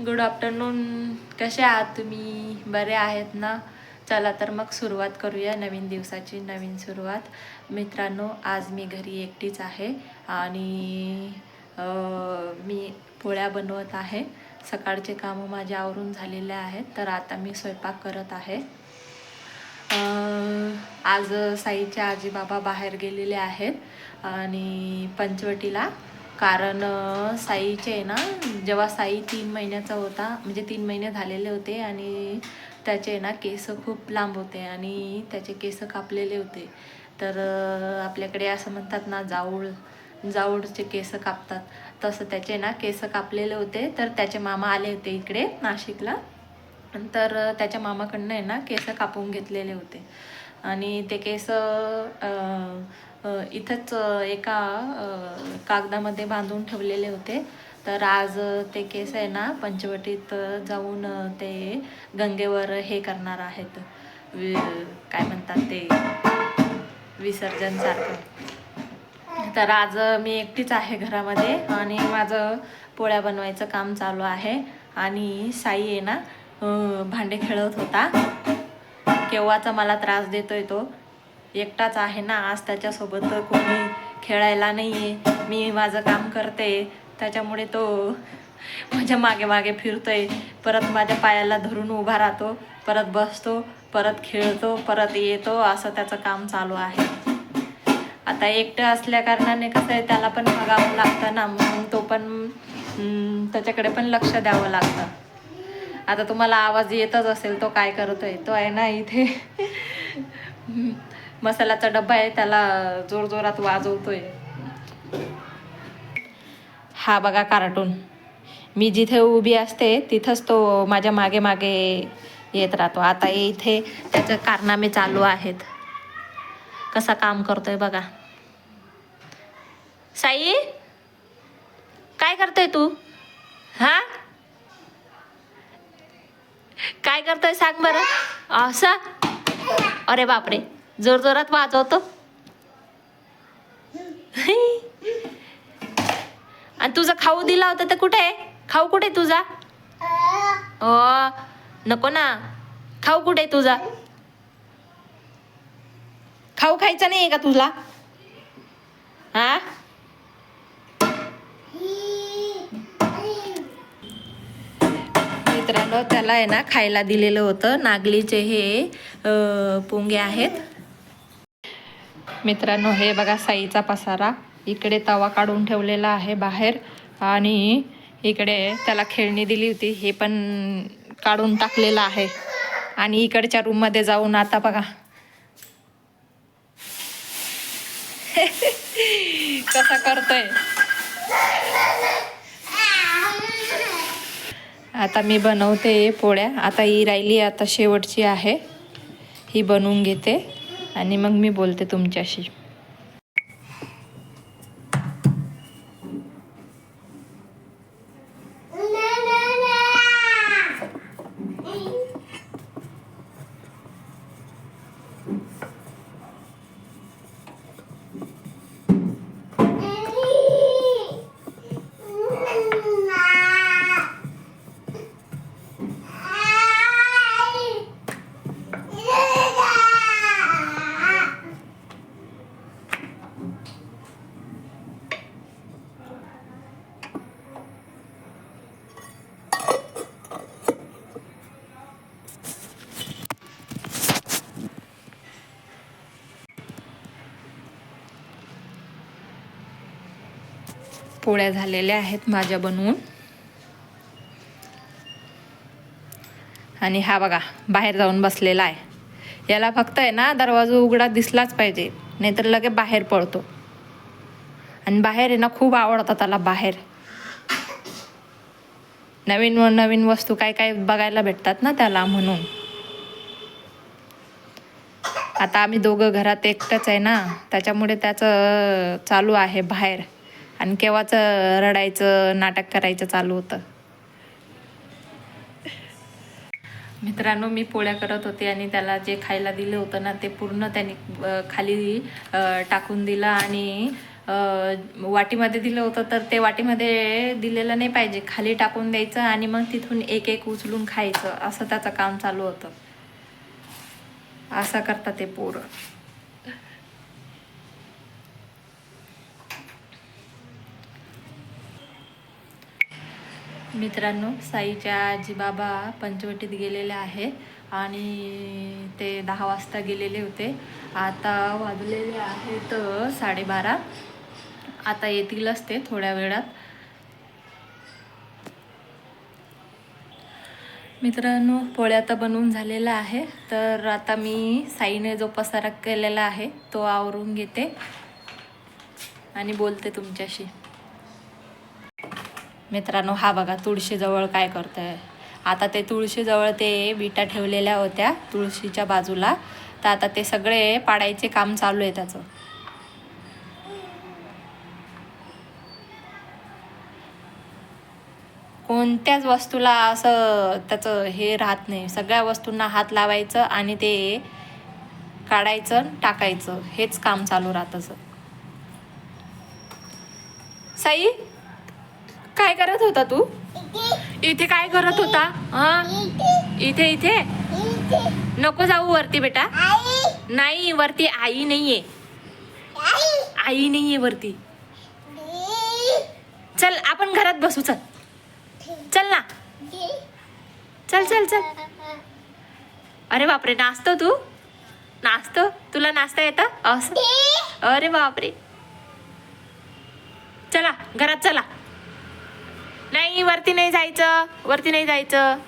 Good afternoon. कसे आहात तुम्ही? बरे आहेत ना? चला तर मग सुरुवात करूया नवीन दिवसाची नवीन सुरुवात. मित्रांनो आज मी घरी एकटीच आहे आणि मी पोळ्या बनवत आहे. सकाळचे कामं माझ्या आवरून झालेले आहेत तर आता मी स्वयंपाक करत आहे. आज साईचे आजीबाबा बाहेर गेलेले आहेत आणि पंचवटीला. कारण साईचे आहे ना जेव्हा साई तीन महिन्याचा होता म्हणजे तीन महिने झालेले होते आणि त्याचे आहे ना केस खूप लांब होते आणि त्याचे केस कापलेले होते. तर आपल्याकडे असं म्हणतात ना जाऊळ जाऊळचे केस कापतात. तसं त्याचे ना केस कापलेले होते. तर त्याचे मामा आले होते इकडे नाशिकला. तर त्याच्या मामाकडनं आहे ना केस कापून घेतलेले होते. आणि ते केस इथंच एका कागदामध्ये बांधून ठेवलेले होते. तर आज ते केस आहे ना पंचवटीत जाऊन ते गंगेवर हे करणार आहेत. वि काय म्हणतात ते? विसर्जनसारखं. तर आज मी एकटीच आहे घरामध्ये आणि माझं पोळ्या बनवायचं काम चालू आहे. आणि साई आहे ना भांडे खेळत होता. केव्हाचा मला त्रास देतोय तो. एकटाच आहे ना. आज त्याच्यासोबत कोणी खेळायला नाही आहे मी माझं काम करते. त्याच्यामुळे तो माझ्या मागे मागे फिरतोय. परत माझ्या पायाला धरून उभा राहतो. परत बसतो. परत खेळतो. परत येतो. असं त्याचं काम चालू आहे. आता एकटं असल्या कारणाने कसं आहे त्याला पण बघावं लागतं ना. म्हणून तो पण त्याच्याकडे पण लक्ष द्यावं लागतं. आता तुम्हाला आवाज येतच असेल तो काय करतोय? तो आहे ना इथे. मसाल्याचा डब्बा आहे त्याला जोरजोरात वाजवतोय. हा बघा कार्टून. मी जिथे उभी असते तिथंच तो माझ्या मागे मागे येत राहतो. आता इथे त्याचं कारनामे चालू आहेत. कसा काम करतोय बघा. साई काय करतोय तू? हा? काय करतोय सांग बरं. असं? अरे बापरे. जोर जोरात वाजवतो. आणि तुझा खाऊ दिला होता तर कुठे? आहे खाऊ कुठे आहे तुझा? ओ नको ना. खाऊ कुठे आहे तुझा? खाऊ खायचा नाही आहे का तुला? हा? मित्रांनो त्याला आहे ना खायला दिलेलं होतं. नागलीचे हे पोंगे आहेत. मित्रांनो हे बघा साईचा पसारा. इकडे तवा काढून ठेवलेला आहे बाहेर आणि इकडे त्याला खेळणी दिली होती. हे पण काढून टाकलेलं आहे. आणि इकडच्या रूममध्ये जाऊन आता बघा. कसा करतोय? आता मी बनवते पोळ्या. आता ही राहिली आता शेवटची आहे. ही बनवून घेते. आणि मग मी बोलते तुमच्याशी. पोळ्या झालेल्या आहेत माझ्या बनवून. आणि हा बघा बाहेर जाऊन बसलेला आहे. याला फक्त आहे ना दरवाजा उघडा दिसलाच पाहिजे नाहीतर लगे बाहेर पडतो. आणि बाहेर आहे ना खूप आवडतं त्याला बाहेर. नवीन नवीन वस्तू काय काय बघायला भेटतात ना त्याला म्हणून. आता आम्ही दोघं घरात एकटंच आहे ना त्याच्यामुळे त्याचं चालू आहे बाहेर. आणि केव्हाच रडायचं नाटक करायचं चालू होतं. मित्रांनो मी पोळ्या करत होते आणि त्याला जे खायला दिलं होतं ना ते पूर्ण त्याने खाली टाकून दिलं आणि वाटीमध्ये दिलं होतं. तर ते वाटीमध्ये दिलेलं नाही पाहिजे खाली टाकून द्यायचं आणि मग तिथून एक एक उचलून खायचं. असं त्याचं काम चालू होतं. असं करतात ते पोरं. मित्रांनो साईच्या आजी बाबा पंचवटीत गेलेले आहे आणि ते दहा वाजता गेलेले होते. आता वाजलेले आहेत साडेबारा. आता येतीलच ते थोड्या वेळात. मित्रांनो पोळ्या तर बनवून झालेला आहे तर आता मी साईने जो पसारा केलेला आहे तो आवरून घेते आणि बोलते तुमच्याशी. मित्रांनो हा बघा तुळशीजवळ काय करतोय. आता ते तुळशीजवळ ते विटा ठेवलेल्या होत्या तुळशीच्या बाजूला. तर आता ते सगळे पाडायचे काम चालू आहे त्याचं. कोणत्याच वस्तूला असं त्याचं हे राहत नाही. सगळ्या वस्तूंना हात लावायचं आणि ते काढायचं टाकायचं. हेच काम चालू राहतं असं. साई? काय करत होता तू? इथे काय करत होता? हा? इथे इथे? नको जाऊ वरती बेटा. नाही वरती आई नाहीये. आई नाहीये वरती. चल आपण घरात बसू चल. चल ना. चल चल चल. अरे बापरे नाचतो तू? नाचतो? तुला नाचता येतं? असं अरे बापरे. चला घरात चला. वरती नाही जायचं वरती नाही जायचं.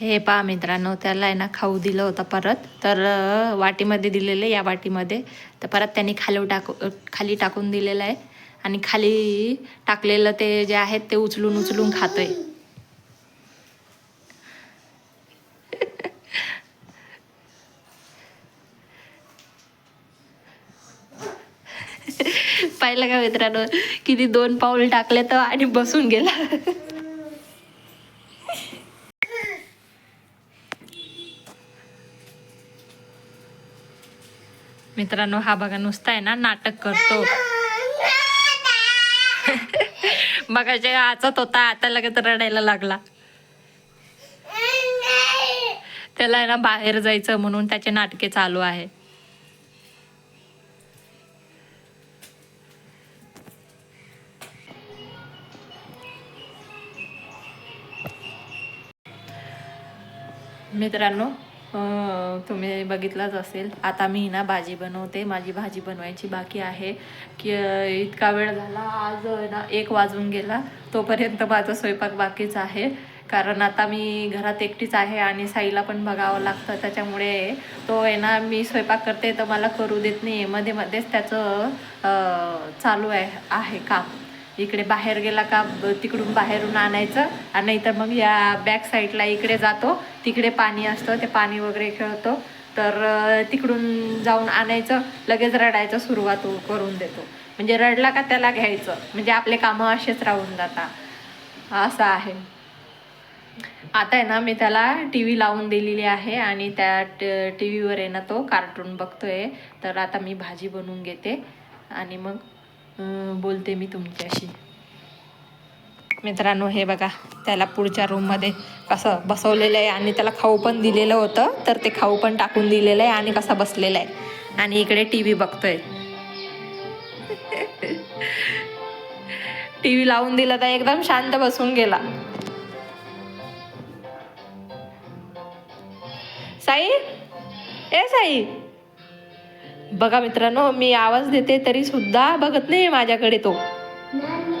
हे पहा मित्रांनो त्याला आहे ना खाऊ दिलं होतं परत. तर वाटीमध्ये दिलेलं आहे या वाटीमध्ये. तर परत त्यांनी खाली टाकू खाली टाकून दिलेलं आहे. आणि खाली टाकलेलं ते जे आहे ते उचलून उचलून खातोय. पाहिलं का मित्रांनो? किती दोन पाऊल टाकले तर आणि बसून गेला. मित्रांनो हा बघा नुसता आहे ना नाटक करतो. बघा जे आचत होता आता लगेच रडायला लागला. त्याला आहे ना बाहेर जायचं म्हणून त्याचे नाटके चालू आहे. मित्रांनो तुम्ही बघितलंच असेल आता मी ना भाजी बनवते. माझी भाजी बनवायची बाकी आहे. की इतका वेळ झाला आज आहे ना एक वाजून गेला. तोपर्यंत माझा स्वयंपाक बाकीच आहे. कारण आता मी घरात एकटीच आहे आणि साईला पण बघावं लागतं. त्याच्यामुळे तो आहे ना मी स्वयंपाक करते तर मला करू देत नाही मध्ये मध्येच त्याचं चालू आहे आहे काम. इकडे बाहेर गेला का तिकडून बाहेरून आणायचं आणि नाहीतर मग या बॅक साईडला इकडे जातो. तिकडे पाणी असतं ते पाणी वगैरे खेळतो. तर तिकडून जाऊन आणायचं लगेच रडायचं सुरुवात करून देतो. म्हणजे रडला का त्याला घ्यायचं. म्हणजे आपले कामं असेच राहून जातात. असं आहे. आता आहे ना मी त्याला टी व्ही लावून दिलेली आहे आणि त्या टी व्हीवर आहे ना तो कार्टून बघतोय. तर आता मी भाजी बनवून घेते आणि मग बोलते मी तुमच्याशी. मित्रांनो हे बघा त्याला पुढच्या रूममध्ये कसं बसवलेलं आहे आणि त्याला खाऊ पण दिलेलं होतं तर ते खाऊ पण टाकून दिलेलं आहे आणि कसा बसलेला आहे. आणि इकडे टी व्ही बघतोय. टी व्ही लावून दिला तर एकदम शांत बसून गेला. साई? ए साई? बघा मित्रांनो मी आवाज देते तरी सुद्धा बघत नाही माझ्याकडे तो.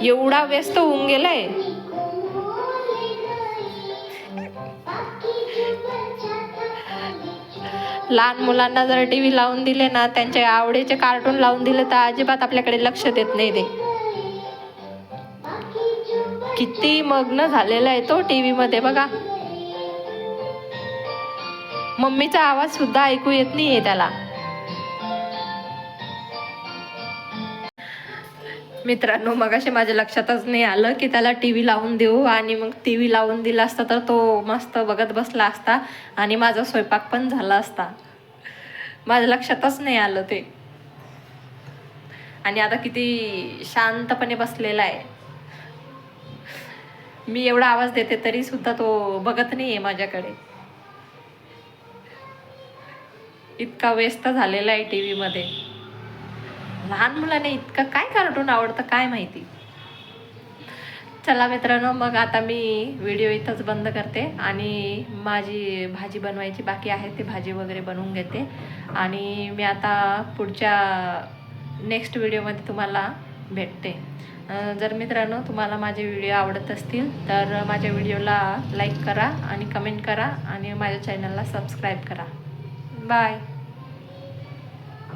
एवढा व्यस्त होऊन गेलाय. लहान मुलांना जर टी व्ही लावून दिले ना त्यांच्या आवडीचे कार्टून लावून दिले तर अजिबात आपल्याकडे लक्ष देत नाही ते. किती मग्न झालेला आहे तो टी व्ही मध्ये बघा. मम्मीचा आवाज सुद्धा ऐकू येत नाहीये त्याला. मित्रांनो मग असे माझ्या लक्षातच नाही आलं की त्याला टी व्ही लावून देऊ आणि मग टी व्ही लावून दिला असता तर तो मस्त बघत बसला असता आणि माझा स्वयंपाक पण झाला असता. माझ्या लक्षातच नाही आलं ते. आणि आता किती शांतपणे बसलेला आहे. मी एवढा आवाज देते तरी सुद्धा तो बघत नाही आहे माझ्याकडे. इतका व्यस्त झालेला आहे टी व्हीमध्ये लहान मुलाने इतकं काय कार्टून आवडतं काय माहिती? चला मित्रांनो मग आता मी व्हिडिओ इथंच बंद करते आणि माझी भाजी बनवायची बाकी आहे ती भाजी वगैरे बनवून घेते. आणि मी आता पुढच्या नेक्स्ट व्हिडिओमध्ये तुम्हाला भेटते. जर मित्रांनो तुम्हाला माझे व्हिडिओ आवडत असतील तर माझ्या व्हिडिओला लाईक करा आणि कमेंट करा आणि माझ्या चॅनलला सबस्क्राईब करा. बाय